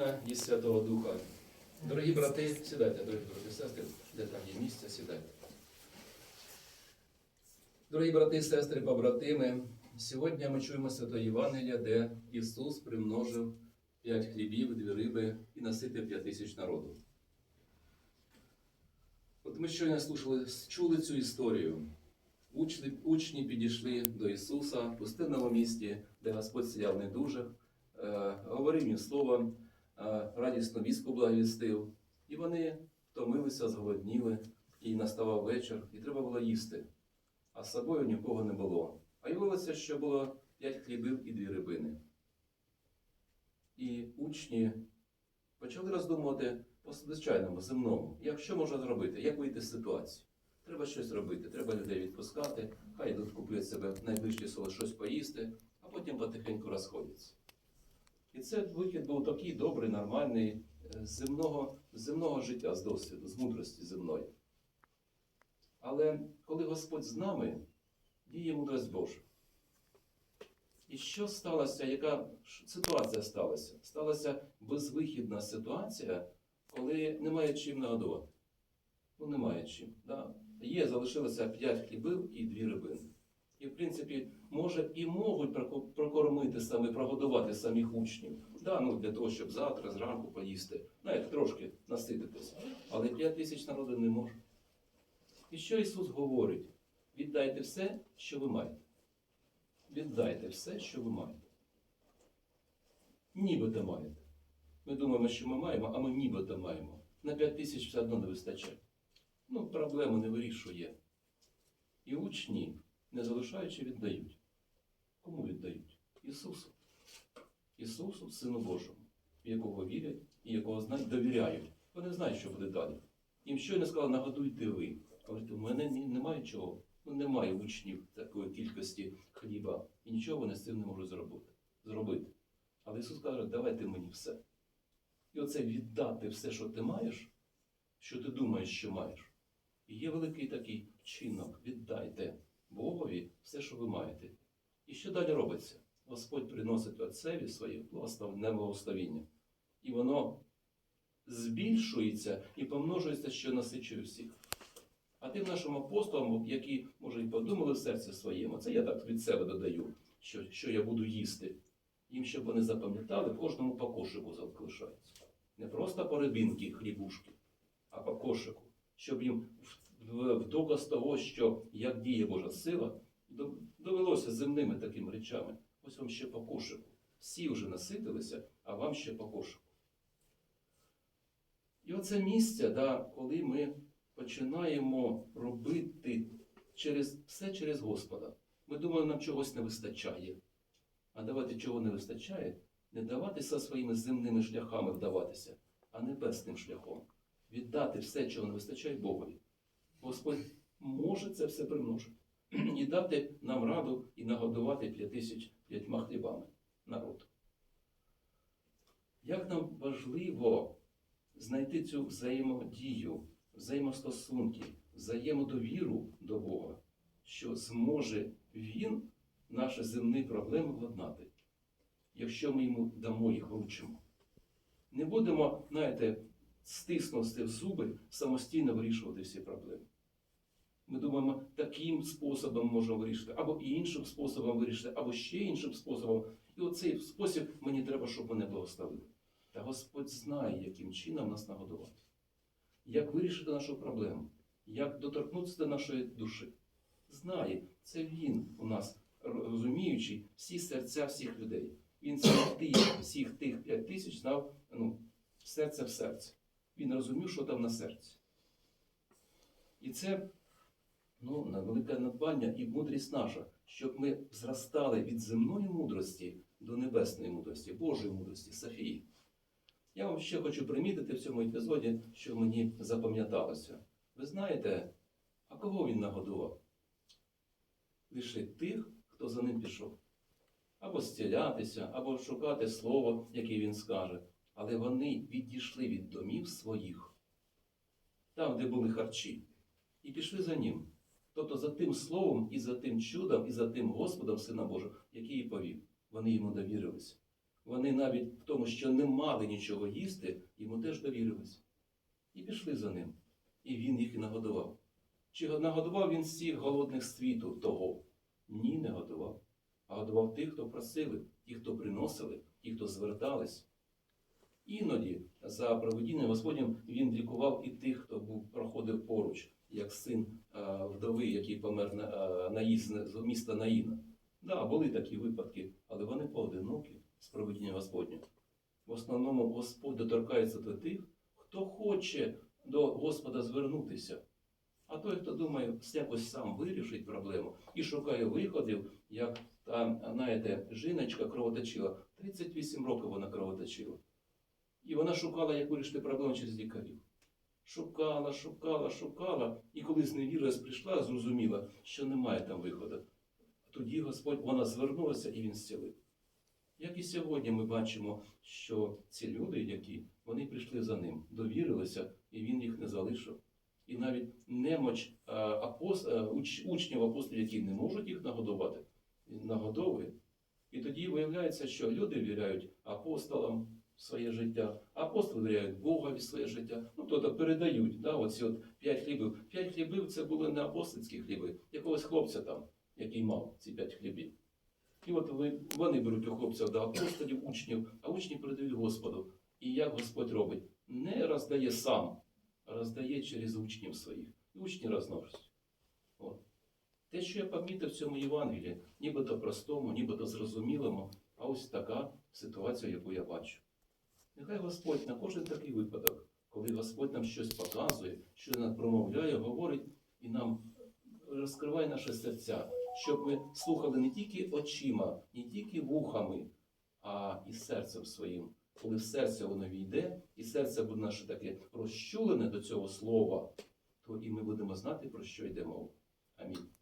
Сина і Святого Духа. Дорогі брати, сідайте, дорогі брати сестри, де там є місце, сідайте. Дорогі брати і сестри, побратими, сьогодні ми чуємо Святої Євангелія, де Ісус примножив п'ять хлібів, дві риби і наситив п'ять тисяч народу. От ми щойно слушали, чули цю історію. Учні, учні підійшли до Ісуса в пустинному місті, де Господь сидяв недужих, е, говорив їм словом, радісну вістку благовістив. І вони втомилися, зголодніли, і наставав вечір, і треба було їсти. А з собою нікого не було. А явилося, що було п'ять хлібів і дві рибини. І учні почали роздумувати по звичайному, земному, як що можна зробити, як вийти з ситуації. Треба щось робити, треба людей відпускати, хай йдуть куплять себе найближче село щось поїсти, а потім потихеньку розходяться. І це вихід був такий добрий, нормальний, е, з земного, земного життя, з досвіду, з мудрості земної. Але коли Господь з нами, діє мудрость Божа. І що сталося, яка ситуація сталася? Сталася безвихідна ситуація, коли немає чим нагодувати. Ну, немає чим. Да? Є, залишилося 5 хлібів і дві рибини. І, в принципі, може і можуть прокормити саме, прогодувати самих учнів. Да, ну, для того, щоб завтра зранку поїсти. Навіть трошки насититися. Але 5 тисяч народу не може. І що Ісус говорить? Віддайте все, що ви маєте. Віддайте все, що ви маєте. Нібито маєте. Ми думаємо, що ми маємо, а ми нібито маємо. На 5 тисяч все одно не вистачає. Ну, проблему не вирішує. І учні, не залишаючи, віддають. Кому віддають? Ісусу. Ісусу, Сину Божому, в якого вірять і якого знають, довіряють. Вони знають, що буде далі. Їм щойно сказали, нагодуйте ви. Говорить, у мене немає чого. Ну, немає учнів такої кількості хліба. І нічого вони з цим не можуть зробити. зробити. Але Ісус каже, давайте мені все. І оце віддати все, що ти маєш, що ти думаєш, що маєш. І є великий такий вчинок. Віддайте Богові все, що ви маєте. І що далі робиться? Господь приносить Отцеві своє благословенне благословіння. І воно збільшується і помножується, що насичує всіх. А тим нашим апостолам, які, може, і подумали в серці своєму, це я так від себе додаю, що, що я буду їсти. Їм, щоб вони запам'ятали, кожному по кошику залишається. Не просто по рибінки, хлібушки, а по кошику. Щоб їм в, в, доказ того, що як діє Божа сила, довелося земними такими речами. Ось вам ще по кошику. Всі вже наситилися, а вам ще по кошику. І оце місце, да, коли ми починаємо робити через, все через Господа. Ми думаємо, нам чогось не вистачає. А давати чого не вистачає, не даватися своїми земними шляхами вдаватися, а небесним шляхом. Віддати все, чого не вистачає Богові. Господь може це все примножити. І дати нам раду і нагодувати п'ять тисяч п'ятьма хлібами народ. Як нам важливо знайти цю взаємодію, взаємостосунки, взаємодовіру до Бога, що зможе Він наші земні проблеми владнати, якщо ми йому дамо їх вручимо. Не будемо, знаєте, стиснути в зуби, самостійно вирішувати всі проблеми. Ми думаємо, таким способом можемо вирішити, або іншим способом вирішити, або ще іншим способом. І оцей спосіб мені треба, щоб мене благословили. Та Господь знає, яким чином нас нагодувати, як вирішити нашу проблему, як доторкнутися до нашої душі. Знає, це Він у нас, розуміючи всі серця всіх людей. Він всіх тих, всіх тих п'ять тисяч знав ну, серце в серце. Він розумів, що там на серці. І це ну, велике надбання і мудрість наша, щоб ми зростали від земної мудрості до небесної мудрості, Божої мудрості, Софії. Я вам ще хочу примітити в цьому епізоді, що мені запам'яталося. Ви знаєте, а кого він нагодував? Лише тих, хто за ним пішов. Або зцілятися, або шукати слово, яке він скаже. Але вони відійшли від домів своїх, там, де були харчі, і пішли за ним. Тобто за тим словом, і за тим чудом, і за тим Господом Сина Божого, який її повів. Вони йому довірилися. Вони навіть в тому, що не мали нічого їсти, йому теж довірились. І пішли за ним. І він їх і нагодував. Чи нагодував він всіх голодних світу того? Ні, не годував. А годував тих, хто просили, ті, хто приносили, ті, хто звертались. Іноді за проведінням Господнім він лікував і тих, хто був, проходив поруч, як син а, вдови, який помер на, а, наїзд з міста Наїна. Да, були такі випадки, але вони поодинокі з проведінням Господнім. В основному Господь доторкається до тих, хто хоче до Господа звернутися. А той, хто думає, якось сам вирішить проблему і шукає виходів, як та, знаєте, жіночка кровоточила, 38 років вона кровоточила. І вона шукала, як вирішити проблему через лікарів. Шукала, шукала, шукала, і коли зневірилась прийшла, зрозуміла, що немає там виходу. Тоді Господь вона звернулася і він зцілив. Як і сьогодні ми бачимо, що ці люди, які вони прийшли за ним, довірилися, і він їх не залишив. І навіть немоч апост... уч... учнів апостолів, які не можуть їх нагодувати, він нагодовує. І тоді виявляється, що люди віряють апостолам своє життя, апостоли віряють Богові своє життя. Ну, тобто передають, да, оці от п'ять хлібів. П'ять хлібів це були не апостольські хліби, якогось хлопця там, який мав ці п'ять хлібів. І от вони беруть у хлопця до апостолів, учнів, а учні передають Господу. І як Господь робить? Не роздає сам, а роздає через учнів своїх. І учні розносять. От. Те, що я помітив в цьому Євангелії, нібито простому, нібито зрозумілому, а ось така ситуація, яку я бачу. Нехай Господь на кожен такий випадок, коли Господь нам щось показує, що нам промовляє, говорить і нам розкриває наше серця, щоб ми слухали не тільки очима, не тільки вухами, а і серцем своїм. Коли в серце воно війде, і серце буде наше таке розчулене до цього слова, то і ми будемо знати, про що йде мова. Амінь.